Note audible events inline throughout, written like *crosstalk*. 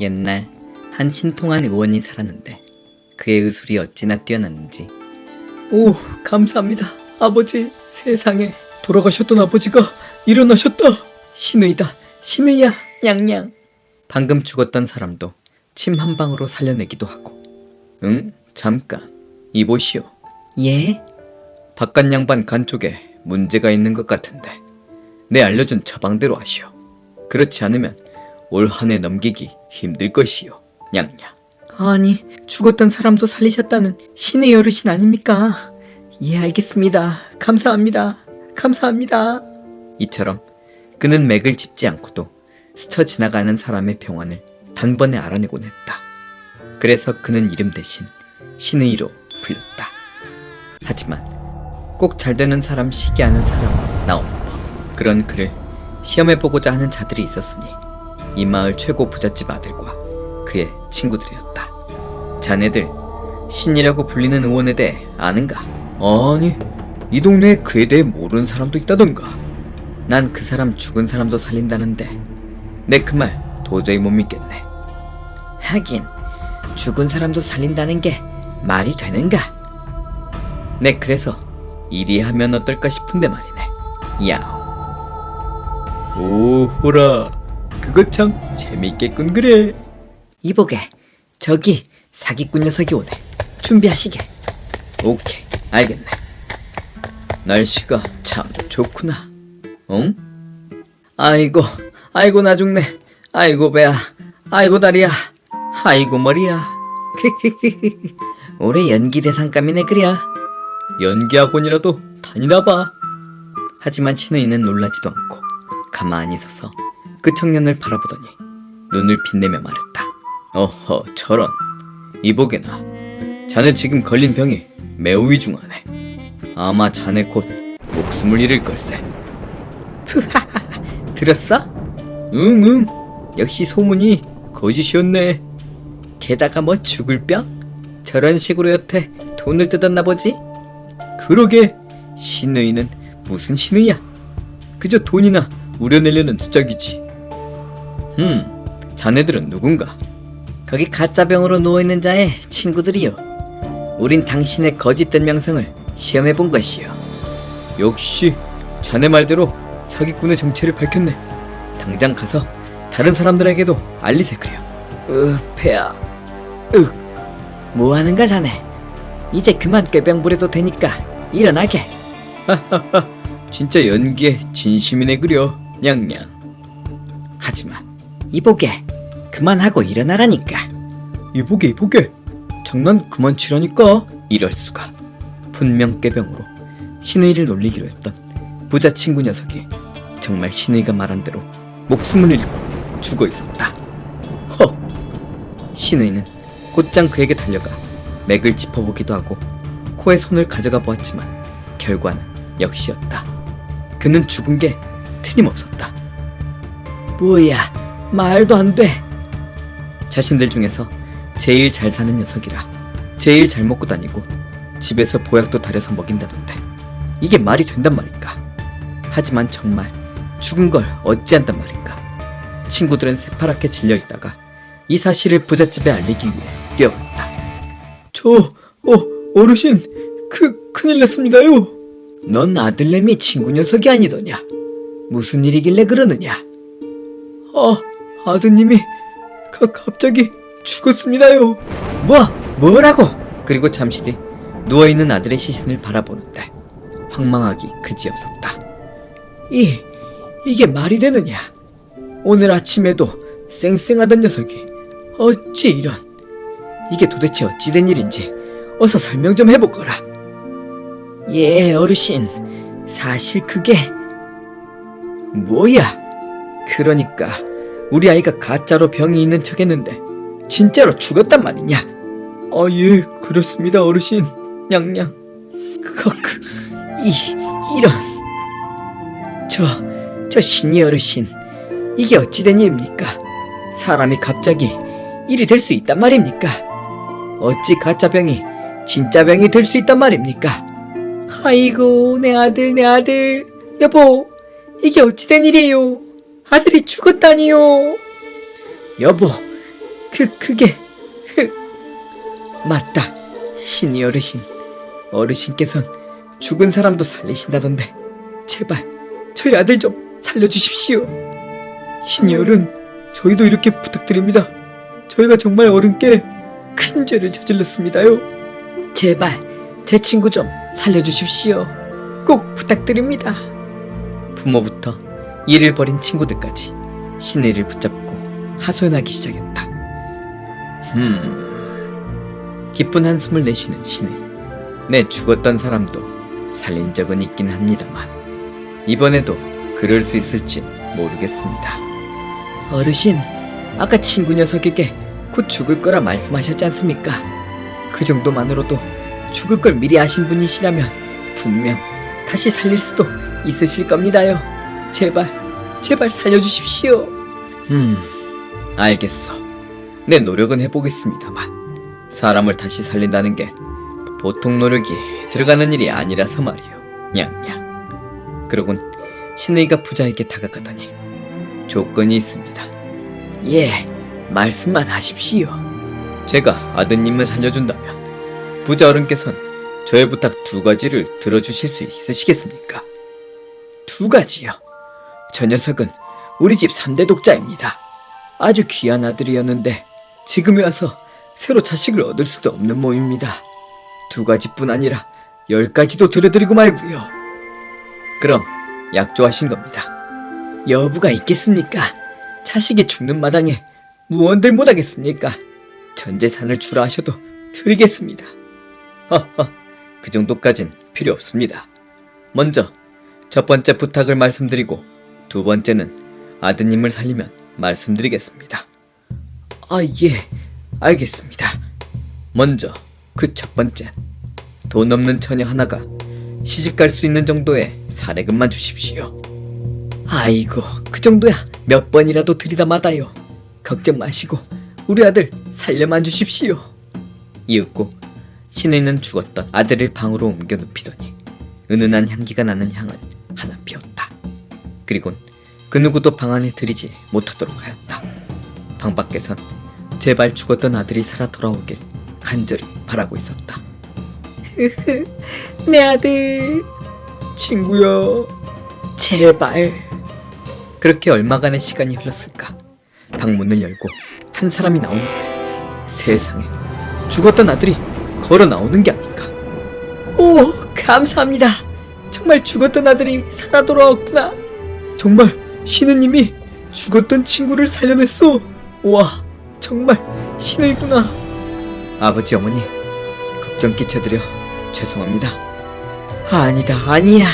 옛날 한 신통한 의원이 살았는데 그의 의술이 어찌나 뛰어났는지. 오 감사합니다. 아버지 세상에. 돌아가셨던 아버지가 일어나셨다. 신의다 신의야 냥냥. 방금 죽었던 사람도 침 한 방으로 살려내기도 하고. 응? 잠깐. 이보시오. 예? 바깥 양반 간 쪽에 문제가 있는 것 같은데 내 알려준 처방대로 하시오. 그렇지 않으면 올 한 해 넘기기 힘들 것이요. 냥냥. 아니, 죽었던 사람도 살리셨다는 신의 어르신 아닙니까? 예, 알겠습니다. 감사합니다. 감사합니다. 이처럼 그는 맥을 짚지 않고도 스쳐 지나가는 사람의 병환을 단번에 알아내곤 했다. 그래서 그는 이름 대신 신의로 불렸다. 하지만 꼭 잘 되는 사람 시기하는 사람은 나오는 법. 그런 그를 시험해보고자 하는 자들이 있었으니 이 마을 최고 부잣집 아들과 그의 친구들이었다. 자네들 신이라고 불리는 의원에 대해 아는가? 아니, 이 동네에 그에 대해 모르는 사람도 있다던가. 난 그 사람 죽은 사람도 살린다는데 내 그 말 도저히 못 믿겠네. 하긴 죽은 사람도 살린다는 게 말이 되는가? 네 그래서 이리 하면 어떨까 싶은데 말이네. 야오. 오호라 그거 참 재밌겠군 그래. 이보게 저기 사기꾼 녀석이 오네. 준비하시게. 오케이 알겠네. 날씨가 참 좋구나. 응? 아이고 아이고 나 죽네. 아이고 배야. 아이고 다리야. 아이고 머리야. *laughs* 올해 연기 대상감이네 그려 연기 학원이라도 다니나 봐. 하지만 신의는 놀라지도 않고 가만히 서서 그 청년을 바라보더니 눈을 빛내며 말했다. 어허 저런 이보게나 자네 지금 걸린 병이 매우 위중하네. 아마 자네 곧 목숨을 잃을 걸세. *laughs* 들었어? 응응 역시 소문이 거짓이었네. 게다가 뭐 죽을 병? 저런 식으로 여태 돈을 뜯었나 보지? 그러게 신의는 무슨 신의야? 그저 돈이나 우려내려는 수작이지. 음, 자네들은 누군가? 거기 가짜병으로 누워있는 자의 친구들이요. 우린 당신의 거짓된 명성을 시험해 본 것이요. 역시 자네 말대로 사기꾼의 정체를 밝혔네. 당장 가서 다른 사람들에게도 알리세 그려. 으, 배야. 으, 뭐 하는가 자네? 이제 그만 꾀병 부려도 되니까 일어나게. 하하하, 진짜 연기에 진심이네 그려. 냥냥. 하지만 이보게 그만하고 일어나라니까. 이보게 이보게 장난 그만 치라니까. 이럴 수가. 분명 꾀병으로 신의를 놀리기로 했던 부자 친구 녀석이 정말 신의가 말한 대로 목숨을 잃고 죽어 있었다. 허. 신의는 곧장 그에게 달려가 맥을 짚어보기도 하고 코에 손을 가져가 보았지만 결과는 역시였다. 그는 죽은 게 틀림없었다. 뭐야, 말도 안 돼. 자신들 중에서 제일 잘 사는 녀석이라 제일 잘 먹고 다니고 집에서 보약도 다려서 먹인다던데 이게 말이 된단 말인가? 하지만 정말 죽은 걸 어찌한단 말인가? 친구들은 새파랗게 질려 있다가 이 사실을 부잣집에 알리기 위해 뛰어갔다. 저, 어, 어르신, 그, 큰일 났습니다요. 넌 아들내미 친구 녀석이 아니더냐? 무슨 일이길래 그러느냐? 아, 아드님이 가, 갑자기 죽었습니다요. 뭐? 뭐라고? 그리고 잠시 뒤 누워있는 아들의 시신을 바라보는데 황망하기 그지없었다. 이, 이게 말이 되느냐? 오늘 아침에도 쌩쌩하던 녀석이 어찌 이런 이게 도대체 어찌 된 일인지 어서 설명 좀 해보거라. 예, 어르신. 사실 그게 뭐야? 그러니까 우리 아이가 가짜로 병이 있는 척 했는데 진짜로 죽었단 말이냐? 아, 예, 그렇습니다, 어르신. 냥냥. 그, 그, 이, 이런. 저, 저 신이 어르신. 이게 어찌된 일입니까? 사람이 갑자기 일이 될 수 있단 말입니까? 어찌 가짜 병이 진짜 병이 될 수 있단 말입니까? 아이고, 내 아들, 내 아들. 여보, 이게 어찌된 일이에요? 아들이 죽었다니요. 여보, 그, 그게, 흑. 맞다. 신이 어르신. 어르신께선 죽은 사람도 살리신다던데. 제발, 저희 아들 좀 살려주십시오. 신이 어른, 저희도 이렇게 부탁드립니다. 저희가 정말 어른께 큰 죄를 저질렀습니다요. 제발, 제 친구 좀 살려주십시오. 꼭 부탁드립니다. 부모부터 일을 벌인 친구들까지 신의를 붙잡고 하소연하기 시작했다. 음. 깊은 한숨을 내쉬는 신의. 내 죽었던 사람도 살린 적은 있긴 합니다만 이번에도 그럴 수 있을지 모르겠습니다. 어르신, 아까 친구 녀석에게 곧 죽을 거라 말씀하셨지 않습니까? 그 정도만으로도 죽을 걸 미리 아신 분이시라면 분명 다시 살릴 수도 있으실 겁니다요. 제발, 제발 살려주십시오. 음, 알겠어. 내 노력은 해보겠습니다만 사람을 다시 살린다는 게 보통 노력이 들어가는 일이 아니라서 말이요. 냥냥. 그러곤 신의가 부자에게 다가가더니 조건이 있습니다. 예, 말씀만 하십시오. 제가 아드님을 살려준다면 부자 어른께선 저의 부탁 두 가지를 들어주실 수 있으시겠습니까? 두 가지요. 저 녀석은 우리 집 3대 독자입니다. 아주 귀한 아들이었는데 지금에 와서 새로 자식을 얻을 수도 없는 몸입니다. 두 가지뿐 아니라 열 가지도 들어드리고 말고요. 그럼 약조하신 겁니다. 여부가 있겠습니까? 자식이 죽는 마당에 무언들 못하겠습니까? 전 재산을 주라 하셔도 드리겠습니다. 허허, 그 정도까진 필요 없습니다. 먼저 첫 번째 부탁을 말씀드리고 두 번째는 아드님을 살리면 말씀드리겠습니다. 아, 예, 알겠습니다. 먼저 그 첫 번째 돈 없는 처녀 하나가 시집 갈 수 있는 정도의 사례금만 주십시오. 아이고, 그 정도야 몇 번이라도 드리다 마다요. 걱정 마시고 우리 아들 살려만 주십시오. 이윽고 신의는 죽었던 아들을 방으로 옮겨 눕히더니 은은한 향기가 나는 향을. 그리곤 그 누구도 방 안에 들이지 못하도록 하였다. 방 밖에선 제발 죽었던 아들이 살아 돌아오길 간절히 바라고 있었다. *laughs* 내 아들. 친구야 제발. 그렇게 얼마간의 시간이 흘렀을까? 방문을 열고 한 사람이 나오는데 세상에 죽었던 아들이 걸어 나오는 게 아닌가? 오 감사합니다. 정말 죽었던 아들이 살아 돌아왔구나 정말 신우님이 죽었던 친구를 살려냈어 와 정말 신우이구나. 아버지 어머니 걱정 끼쳐드려 죄송합니다. 아니다 아니야.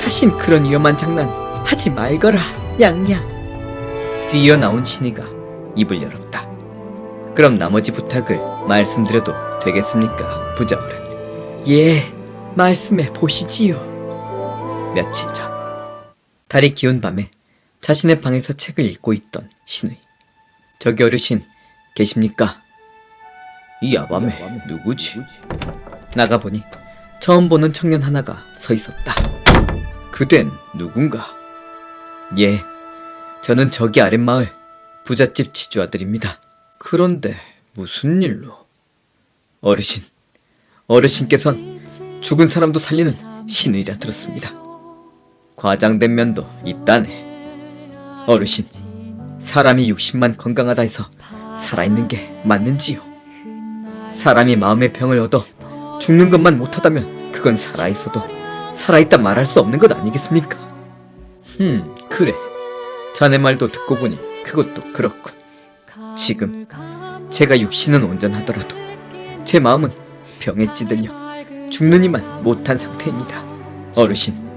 다신 그런 위험한 장난 하지 말거라 냥냥. 뛰어 나온 신이가 입을 열었다. 그럼 나머지 부탁을 말씀드려도 되겠습니까 부자 어른 예 말씀해 보시지요. 며칠 전 달이 기운 밤에 자신의 방에서 책을 읽고 있던 신의 저기 어르신 계십니까? 이 야밤에 누구지? 나가보니 처음 보는 청년 하나가 서 있었다. 그댄 누군가? 예, 저는 저기 아랫마을 부잣집 지주 아들입니다. 그런데 무슨 일로? 어르신, 어르신께선 죽은 사람도 살리는 신의라 들었습니다. 과장된 면도 있다네. 어르신, 사람이 60만 건강하다 해서 살아있는 게 맞는지요? 사람이 마음의 병을 얻어 죽는 것만 못하다면 그건 살아있어도 살아있다 말할 수 없는 것 아니겠습니까? 음, 그래. 자네 말도 듣고 보니 그것도 그렇군. 지금 제가 육신은 온전하더라도 제 마음은 병에 찌들려 죽는 이만 못한 상태입니다. 어르신,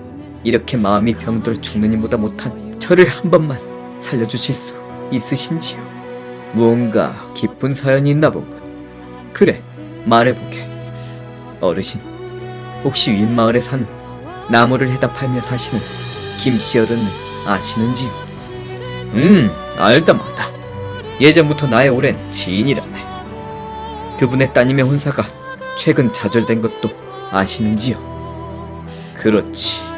이렇게 마음이 병들어 죽는 이보다 못한 저를 한 번만 살려주실 수 있으신지요? 무언가 깊은 사연이 있나 보군. 그래, 말해보게. 어르신, 혹시 윗마을에 사는 나무를 해다 팔며 사시는 김씨 어른을 아시는지요? 음, 알다마다. 예전부터 나의 오랜 지인이라네. 그분의 따님의 혼사가 최근 좌절된 것도 아시는지요? 그렇지.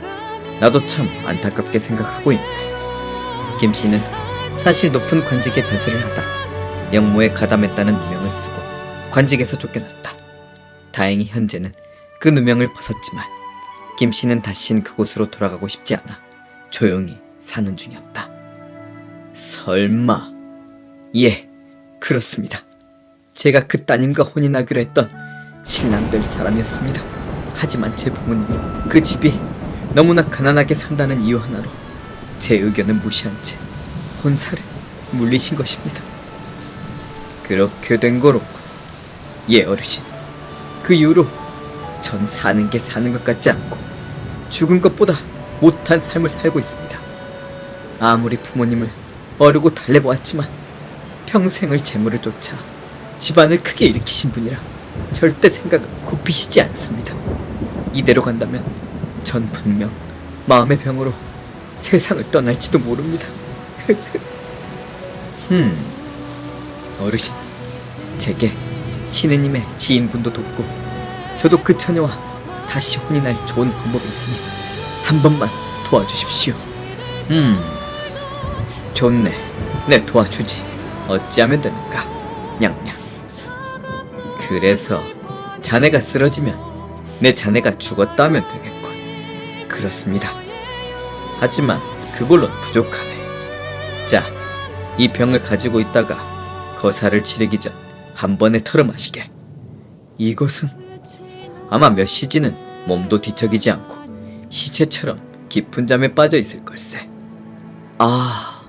나도 참 안타깝게 생각하고 있네. 김 씨는 사실 높은 관직에 벼슬을 하다 영모에 가담했다는 누명을 쓰고 관직에서 쫓겨났다. 다행히 현재는 그 누명을 벗었지만 김 씨는 다신 그곳으로 돌아가고 싶지 않아 조용히 사는 중이었다. 설마 예 그렇습니다. 제가 그 따님과 혼인하기로 했던 신랑 될 사람이었습니다. 하지만 제 부모님이 그 집이 너무나 가난하게 산다는 이유 하나로 제 의견을 무시한 채 혼사를 물리신 것입니다. 그렇게 된 거로군. 예, 어르신. 그 이후로 전 사는 게 사는 것 같지 않고 죽은 것보다 못한 삶을 살고 있습니다. 아무리 부모님을 어르고 달래보았지만 평생을 재물을 쫓아 집안을 크게 일으키신 분이라 절대 생각을 굽히시지 않습니다. 이대로 간다면 전 분명 마음의 병으로 세상을 떠날지도 모릅니다. *laughs* 음, 어르신, 제게 신우님의 지인분도 돕고 저도 그 처녀와 다시 혼인할 좋은 방법이 있으니 한 번만 도와주십시오. 음, 좋네. 내 도와주지. 어찌하면 되는가? 냥냥. 그래서 자네가 쓰러지면 내 자네가 죽었다 하면 되겠군. 그렇습니다. 하지만 그걸론 부족하네. 자, 이 병을 가지고 있다가 거사를 치르기 전 한 번에 털어 마시게. 이것은 아마 몇 시지는 몸도 뒤척이지 않고 시체처럼 깊은 잠에 빠져 있을 걸세. 아,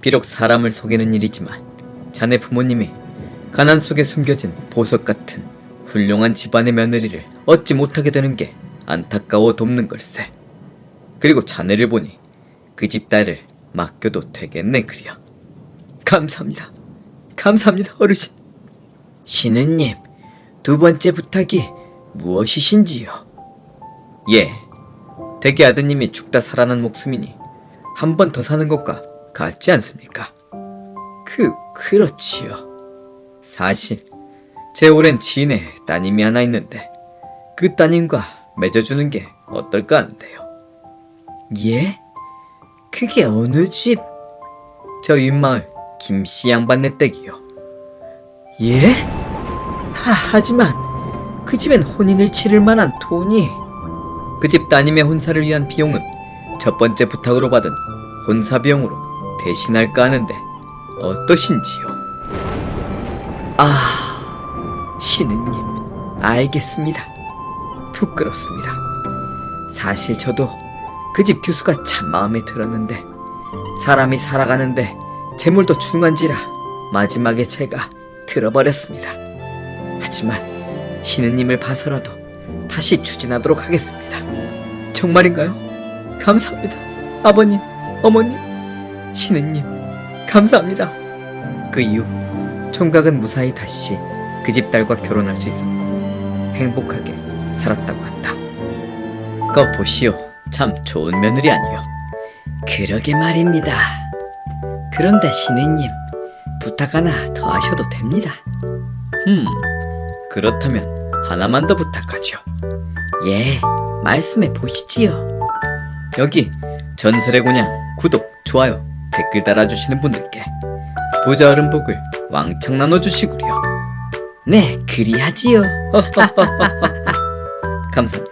비록 사람을 속이는 일이지만 자네 부모님이 가난 속에 숨겨진 보석 같은 훌륭한 집안의 며느리를 얻지 못하게 되는 게 안타까워 돕는 걸세. 그리고 자네를 보니 그 집 딸을 맡겨도 되겠네 그려. 감사합니다. 감사합니다 어르신. 신우님, 두 번째 부탁이 무엇이신지요? 예, 대개 아드님이 죽다 살아난 목숨이니 한 번 더 사는 것과 같지 않습니까? 그, 그렇지요. 사실 제 오랜 지인의 따님이 하나 있는데 그 따님과 맺어주는 게 어떨까 하는데요. 예? 그게 어느 집? 저 윗마을 김씨 양반네 댁이요. 예? 하, 하지만 그 집엔 혼인을 치를 만한 돈이 그 집 따님의 혼사를 위한 비용은 첫 번째 부탁으로 받은 혼사 비용으로 대신할까 하는데 어떠신지요? 아, 신우님, 알겠습니다. 부끄럽습니다. 사실 저도 그집 교수가 참 마음에 들었는데 사람이 살아가는데 재물도 중한지라 마지막에 제가 들어버렸습니다. 하지만 신우님을 봐서라도 다시 추진하도록 하겠습니다. 정말인가요? 감사합니다. 아버님, 어머님, 신우님, 감사합니다. 그 이후 총각은 무사히 다시 그 집 딸과 결혼할 수 있었고 행복하게 살았다고 한다. 거 보시오. 참 좋은 며느리 아니요. 그러게 말입니다. 그런데 신우님 부탁 하나 더 하셔도 됩니다. 음, 그렇다면 하나만 더 부탁하죠. 예, 말씀해 보시지요. 여기 전설의 고냥 구독, 좋아요, 댓글 달아주시는 분들께 어른 복을 왕창 나눠주시구려. 네, 그리하지요. *laughs* 감사합니다.